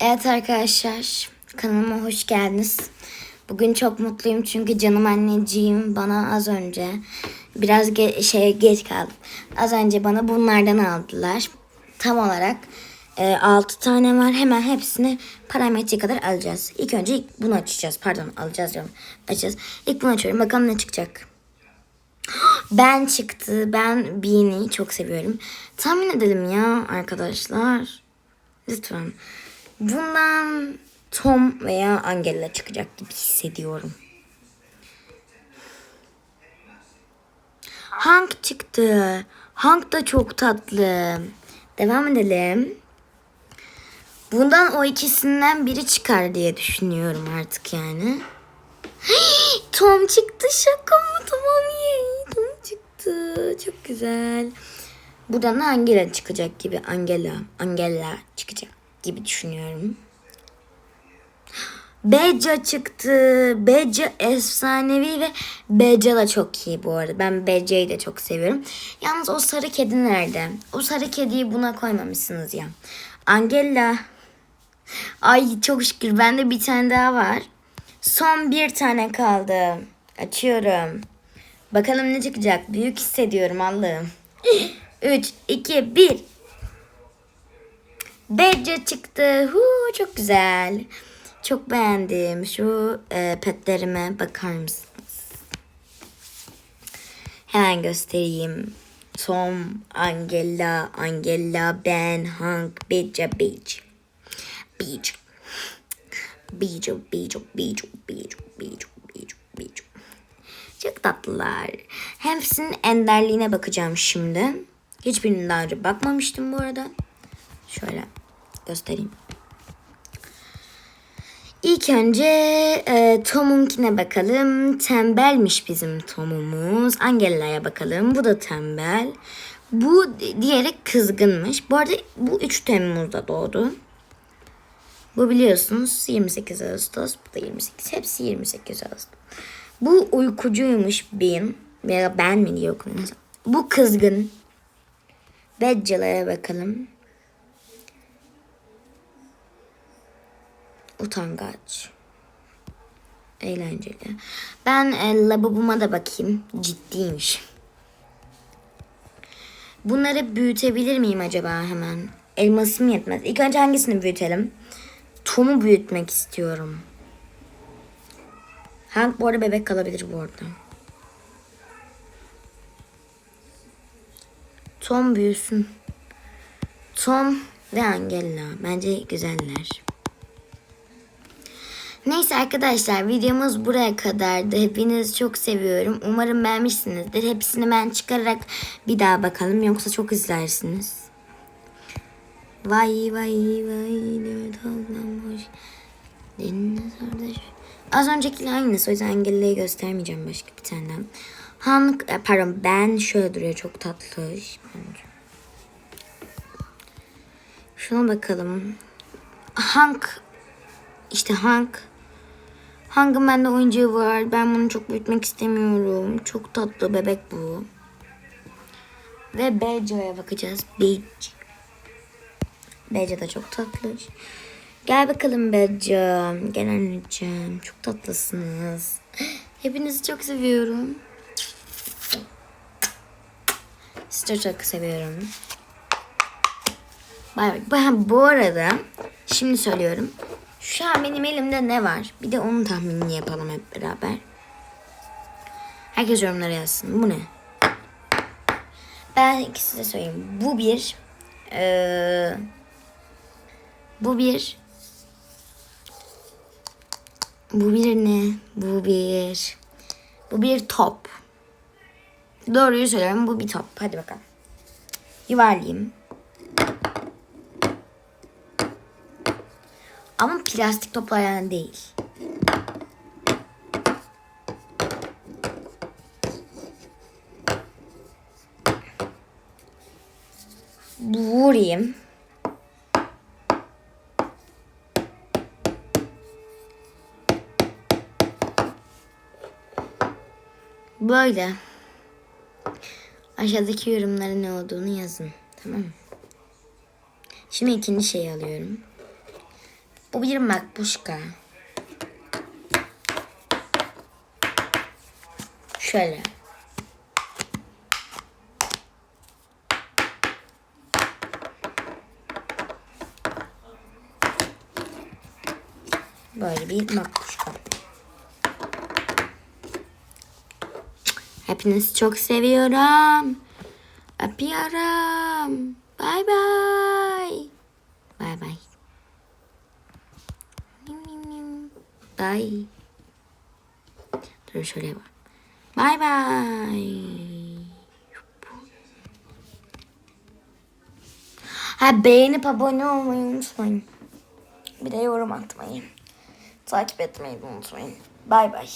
Evet arkadaşlar kanalıma hoş geldiniz. Bugün çok mutluyum çünkü canım anneciğim bana az önce biraz ge- şey geç kaldım. Az önce bana bunlardan aldılar. Tam olarak 6 tane var. Hemen hepsini parametre kadar alacağız. İlk önce ilk bunu açacağız. Pardon alacağız diyorum. Açacağız. İlk bunu açıyorum. Bakalım ne çıkacak. Ben çıktı. Ben Beanie'yi çok seviyorum. Tahmin edelim ya arkadaşlar. Lütfen. Bundan Tom veya Angela çıkacak gibi hissediyorum. Hank çıktı. Hank da çok tatlı. Devam edelim. Bundan o ikisinden biri çıkar diye düşünüyorum artık yani. Tom çıktı şaka mı? Tamam ye. Tom çıktı. Çok güzel. Buradan da Angela çıkacak gibi. Angela. Angela çıkacak gibi düşünüyorum. Beca çıktı. Beca efsanevi ve Beca da çok iyi bu arada. Ben Beca'yı da çok seviyorum. Yalnız o sarı kedi nerede? O sarı kediyi buna koymamışsınız ya. Angela. Ay çok şükür bende bir tane daha var. Son bir tane kaldı. Açıyorum. Bakalım ne çıkacak. Büyük hissediyorum Allah'ım. 3, 2, 1. Beca çıktı. Huu, çok güzel. Çok beğendim. Şu e, petlerime bakar mısınız? Hemen göstereyim. Tom, Angela, Angela, Ben, Hank, Beca, Beach. Beach. Beach, Beach, Beach, Beach, Beach, Beach, Beach. Çok tatlılar. Hepsinin enderliğine bakacağım şimdi. Hiçbirinin daha önce bakmamıştım bu arada. Şöyle göstereyim. İlk önce e, Tom'unkine bakalım. Tembelmiş bizim Tom'umuz. Angela'ya bakalım. Bu da tembel. Bu diğeri kızgınmış. Bu arada bu 3 Temmuz'da doğdu. Bu biliyorsunuz 28 Ağustos. Bu da 28. Hepsi 28 Ağustos. Bu uykucuymuş Bean. Veya ben mi diye okunuyor. Bu kızgın. Becca'lara bakalım. Utangaç. Eğlenceli. Ben e, labubuma da bakayım. Ciddiymiş. Bunları büyütebilir miyim acaba hemen? Elmasım yetmez. İlk önce hangisini büyütelim? Tom'u büyütmek istiyorum. Hank bu arada bebek kalabilir bu arada. Tom büyüsün. Tom ve Angela. Bence güzeller. Neyse arkadaşlar videomuz buraya kadardı. Hepinizi çok seviyorum. Umarım beğenmişsinizdir. Hepsini ben çıkararak bir daha bakalım. Yoksa çok izlersiniz. Vay vay vay dört ağlammış. Dinozor da- Az öncekiyle aynısı. O yüzden Angela'yı göstermeyeceğim başka bir tane. Hank, e, pardon ben şöyle duruyor. Çok tatlı. Bence. Şuna bakalım. Hank. işte Hank. Hank'ın bende oyuncağı var. Ben bunu çok büyütmek istemiyorum. Çok tatlı bebek bu. Ve Beca'ya bakacağız. Beca. Beca da çok tatlı. Gel bakalım Beca. Gel anneciğim. Çok tatlısınız. Hepinizi çok seviyorum. Sizi çok seviyorum. Bay bay. Bu arada şimdi söylüyorum. Şu an benim elimde ne var? Bir de onun tahminini yapalım hep beraber. Herkes yorumlara yazsın. Bu ne? Ben size söyleyeyim. Bu bir eee, bu bir bu bir ne? Bu bir bu bir top. Doğruyu söylüyorum. Bu bir top. Hadi bakalım. Yuvarlayayım. Ama plastik toplar yani değil. Vurayım. Böyle. Aşağıdaki yorumlara ne olduğunu yazın. Tamam mı? Şimdi ikinci şeyi alıyorum. Bir makbuşka. Şöyle. Böyle bir makbuşka. Hepinizi çok seviyorum. Öpüyorum. Bay. Bay bay. Bye. Dur şöyle. Ha beğenip abone olmayı unutmayın. Bir de yorum atmayı. Takip etmeyi unutmayın. Bay bay.